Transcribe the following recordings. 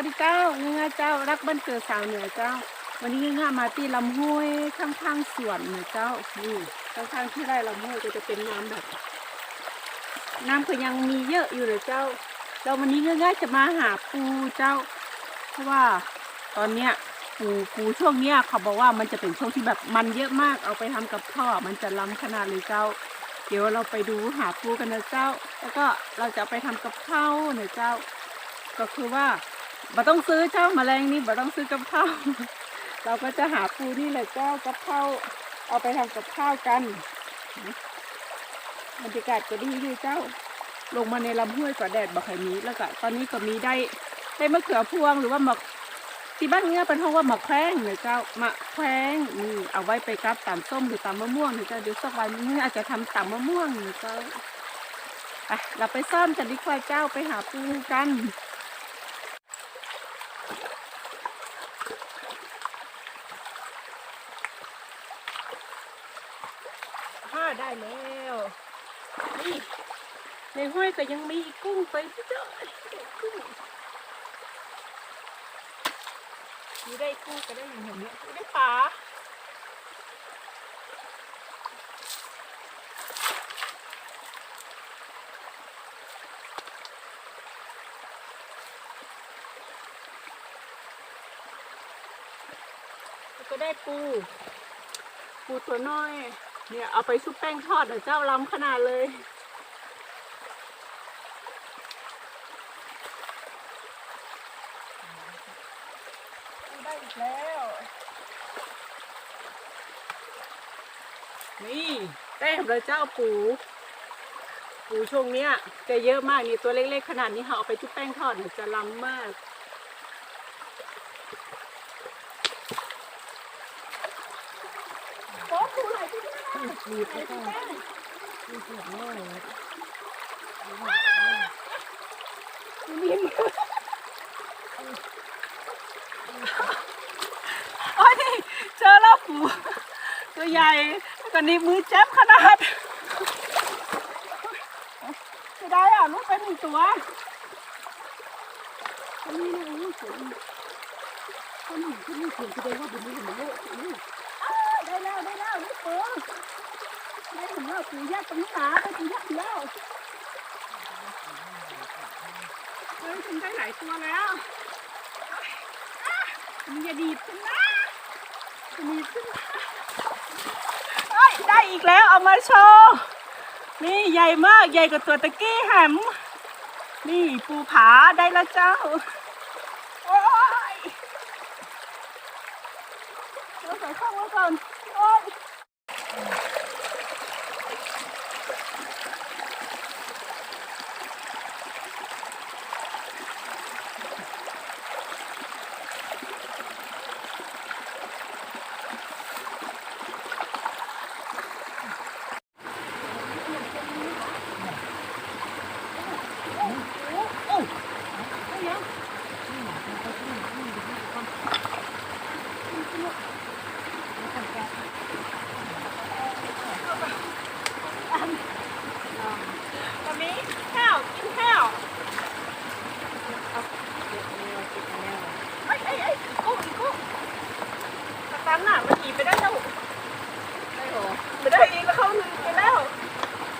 วัสดีเจ้าเงื้อเจ้ารักบ้านเกิดสาวเหนือเจ้า วันนี้เงื้อมาตีลำห้วยข้างๆสวนเหนือเจ้านี่ข้างๆที่ไร่ลำห้วยก็จะเป็นน้ำแบบ น้ำก็ยังมีเยอะอยู่เลยเจ้าแล้ววันนี้เงื้อจะมาหาปูเจ้า เพราะว่าตอนเนี้ยปูปูช่วงเนี้ยเขาบอกว่ามันจะเป็นช่วงที่แบบมันเยอะมากเอาไปทำกับข้าวอะมันจะล้ำขนาดเลยเจ้า เดี๋ยวเราไปดูหาปูกันนะเจ้า แล้วก็เราจะไปทำกับข้าวนะเจ้า ก็คือว่า บ่ต้องซื้อเจ้าแมลงนี่บ่ต้องซื้อกับข้าวเราก็จะหาปูนี่แหละเจ้ากับข้าวเอาไปทำกับข้าวกันบรรยากาศก็ดีดีเจ้า ลงมาในลำห้วยก็แดดบ่ค่อยมีแล้วก็ตอนนี้ก็มีได้ได้มะเขือพวงหรือว่าหมกที่บ้านเงี้ยเป็นห้องว่าหมกแข้งเนี่ยเจ้ามะแข้งนี่เอาไว้ไปกับตำส้มหรือตำมะม่วงเนี่ยเจ้าเดี๋ยวสักวันนี้อาจจะทำตำมะม่วงเนี่ยเจ้าไปเราไปซ่อมกันดีกว่าเจ้าไปหาปูกัน ห้า ได้แล้วนี่ในห้วยก็ยังมีกุ้งไปเยอะกุ้งมีได้กุ้งก็ได้อย่างเงี้ยมีได้ปลาก็ได้ปู ปูตัวน้อย เนี่ยเอาไปชุบแป้งทอดเดี๋ยวเจ้าล้ำขนาดเลย ได้อีกแล้ว นี่เต็มเลยเจ้าปูปูช่วงเนี้ยจะเยอะมากนี่ตัวเล็กๆขนาดนี้ค่ะเอาไปชุบแป้งทอดเนี่ยจะล้ำมาก โอ้ปูไห นที่นี่มีดแล้วก็มีดแบบนี้มีมือโอ้ยเจอแล้วปูตัวใหญ่แล้วก็นี่มือแจ๊บขนาดจะได้อะลูกไปหนึ่งตัวอันนี้นะอุ้ยสวยอันนี้ที่นี่สวยแสดงว่าเป็นมือเหมือนโลกนี่อ้าวได้แล้วได้แล้วนี่ปูได้เห็นแล้ว ปูยักตรงนี้หนาได้ปูยักษ์แล้วเฮ้ยฉันได้หลายตัวแล้วมันอย่าดีดฉันนะจะดีดฉันนะเฮ้ยได้อีกแล้วเอามาโชว์นี่ใหญ่มากใหญ่กว่าตัวตะกี้แหมนี่ปูผาได้แล้วเจ้าโอ้ยเราใส่ข้าวไว้ก่อนโอ้ย วันนี้ข้าวกินข้าวไอ้ไอ้ไอ้กุ้งกุ้งตะตันน่ะมันหนีไปได้แล้ว ได้หรอ ไม่ได้อีกแล้วเขาหนีไปแล้ว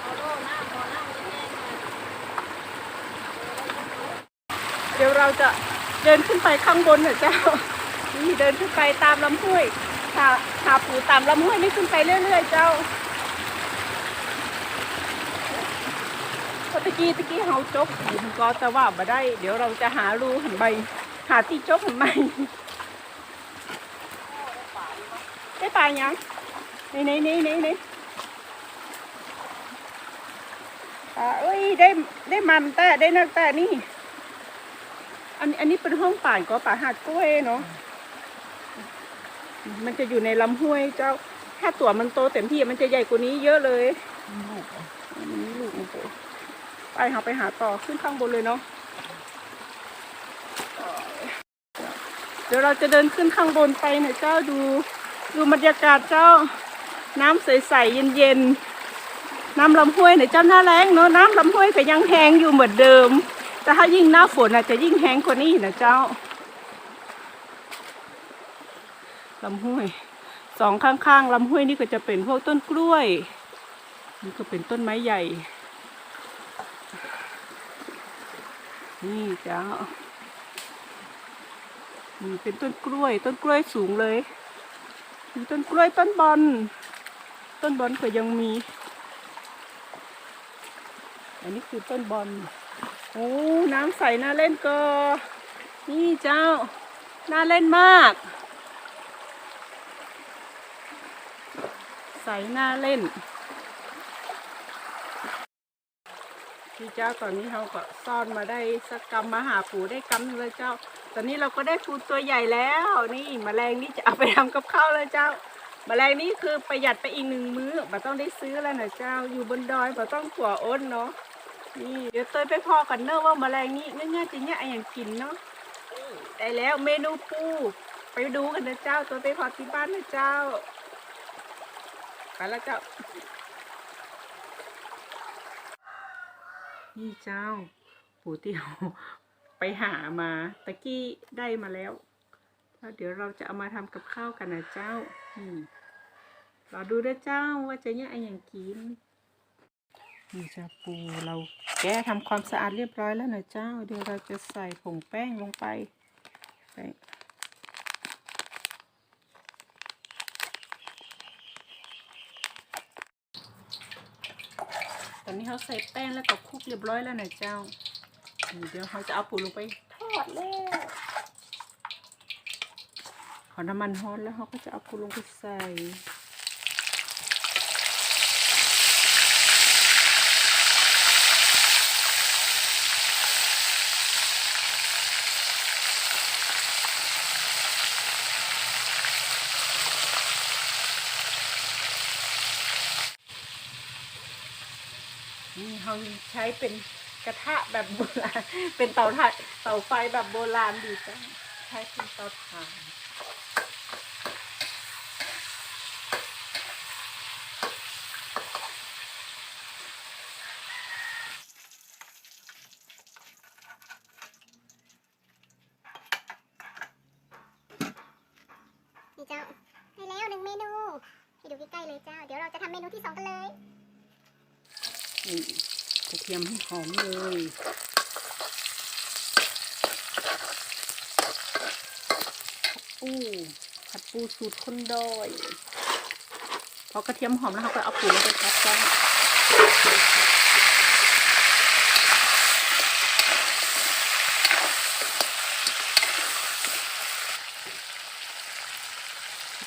เอาโลหน้าพอหน้ามันแน่มา เดี๋ยวเราจะเดินขึ้นไปข้างบนเถอะเจ้า นี่เดินขึ้นไปตามลำห้วยหาหาปูตามลำห้วยนี่ขึ้นไปเรื่อยๆเจ้าตะกี้ตะกี้เฮาจกหินก็แต่ว่าบ่ได้ เดี๋ยวเราจะหารูหันใบหาที่จกหันใบได้ปลายังนี่นี่นี่นี่นี่อ่าเอ้ยได้ได้มันแต่ได้นักแต่นี่ อันอันนี้เป็นห้องป่านก็ป่าหาดกล้วยเนาะมันจะอยู่ในลำห้วยเจ้า ถ้าตัวมันโตเต็มที่มันจะใหญ่กว่านี้เยอะเลยลูกอันนี้ลูกมันโตไปหาไปหาต่อขึ้นข้างบนเลยเนาะเดี๋ยวเราจะเดินขึ้นข้างบนไปหน่อยเจ้าดู ดูบรรยากาศเจ้า น้ำใสๆเย็นๆน้ำลำห้วยหน่อยเจ้าหน้าแรงเนาะน้ำลำห้วยก็ยังแห้งอยู่เหมือนเดิม แต่ถ้ายิ่งหน้าฝนอาจจะยิ่งแห้งกว่านี้นะเจ้าลำห้วยสองข้างๆลำห้วยนี่ก็จะเป็นพวกต้นกล้วย นี่ก็เป็นต้นไม้ใหญ่ นี่เจ้านี่เป็นต้นกล้วย ต้นกล้วยสูงเลยมีต้นกล้วยต้นบอนต้นบอนก็ยังมี อันนี้คือต้นบอน โอ้น้ำใสน่าเล่นก็นี่เจ้า น่าเล่นมาก ใสน่าเล่นพี่เจ้าตอนนี้เราก็ซ่อนมาได้สักกำมาหาปูได้กำเลยเจ้า ตอนนี้เราก็ได้ปูตัวใหญ่แล้ว นี่มแมลงนี่จะเอาไปทำกับข้าวเลยเจ้าแมลงนี่คือประหยัดไปอีกหนึ่งมื้อบ่ต้องได้ซื้อแล้วนะเจ้า อยู่บนดอยบ่ต้องขัวอ้นเนาะ นี่เดี๋ยวเตยไปพอกันเนอะว่าแมลงนี่ง่ายๆจะเนี่ยออย่างกินเนาะได้แล้วเมนูปูไปดูกันนะเจ้าตัวไปพอที่บ้านนะเจ้าไปแล้วเจ้านี่เจ้า ปูเตียวไปหามาตะกี้ได้มาแล้วแล้วเดี๋ยวเราจะเอามาทำกับข้าวกันนะเจ้าอืมรอดูด้วยเจ้าว่าจะเนี่ยไรอย่างกิน นี่จะปูเราแก้ทำความสะอาดเรียบร้อยแล้วนะเจ้า เดี๋ยวเราจะใส่ผงแป้งลงไปแป้งตอนนี้เขาใส่แป้งแล้วก็คลุกเรียบร้อยแล้วนะเจ้า เดี๋ยวเขาจะเอาปูลงไปทอดแล้วขอน้ำมันร้อนแล้วเขาก็จะเอาปูลงไปใส่ นี่เขาใช้เป็นกระทะแบบโบราณ เป็นเตาถ่านเตาไฟแบบโบราณดีจังใช้เป็นเตาถ่านนี่เจ้าได้แล้วหนึ่งเมนู ให้ดูใกล้ๆเลยเจ้า เดี๋ยวเราจะทำเมนูที่สองกันเลย นี่กระเทียมให้หอมเลยปูผัดปูสูตรคนดอยพอกระเทียมหอมแล้วเขาก็เอาปูลงไปผัดจ้า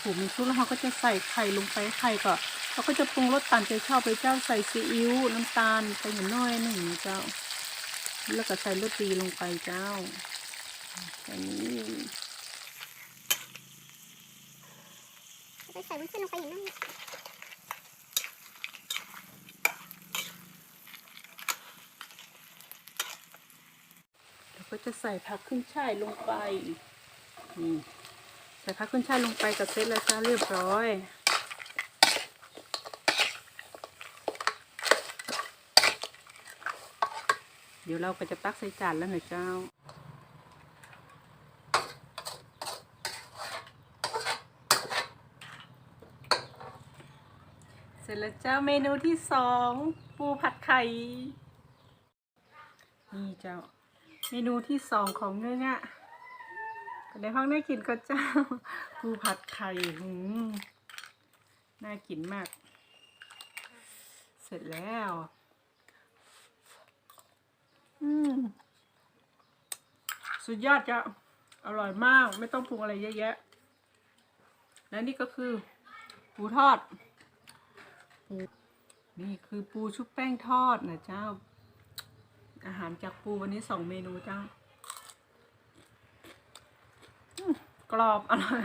ปูมันซุปแล้วเขาก็จะใส่ไข่ลงไปไข่ก็ เขาก็จะปรุงรสตามใจชอบไปเจ้าใส่ซีอิ๊วน้ำตาลไปหน่อยน้อยหนึ่งเจ้า แล้วก็ใส่รสดีลงไปเจ้าอันนี้ไปใส่วุ้นเส้นลงไปอย่างนั้นแล้วก็จะใส่ผักขึ้นช่ายลงไปนี่ใส่ผักขึ้นช่ายลงไปกับเซตแล้วจ้าเรียบร้อย เดี๋ยวเราก็จะตักใส่จานแล้วนะเจ้า เสร็จแล้วเจ้าเมนูที่สองปูผัดไข่ นี่เจ้า เมนูที่สองของเนื้อในห้องน่ากินก็เจ้าปูผัดไข่หืมน่ากินมาก เสร็จแล้ว สุดยอดจ้ะอร่อยมาก ไม่ต้องปรุงอะไรเยอะแยะ และนี่ก็คือปูทอดปูนี่คือปูชุบแป้งทอดนะเจ้า อาหารจากปูวันนี้สองเมนูเจ้ากรอบอร่อย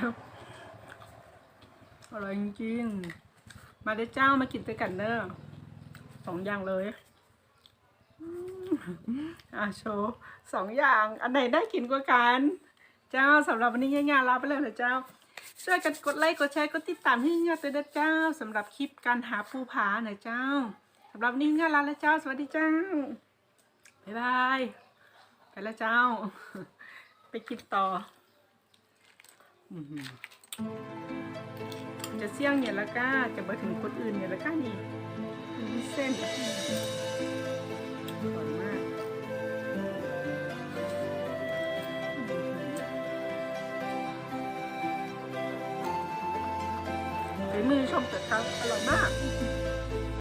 อร่อยจริงๆมาได้เจ้ามากินด้วยกันเนอะสองอย่างเลย อ่โชว์สองอย่าง อันไหนได้กินกว่ากัน เจ้าสำหรับวันนี้ง่ายๆลาไปแล้วนะเจ้า ช่วยกันกดไลค์กดแชร์กดติดตามให้เงาตัวเด็ดเจ้าสำหรับคลิปการหาภูผาหน่อยเจ้าสำหรับวันนี้ง่ายลาแล้วเจ้า สวัสดีเจ้าบ๊ายบายไปแล้วเจ้า ไปกินต่อจะเสี่ยงเนี่ยละก้าจะไปถึงคนอื่นเนี่ยละก้านี่เส้น เกิดครั้งอร่อยมาก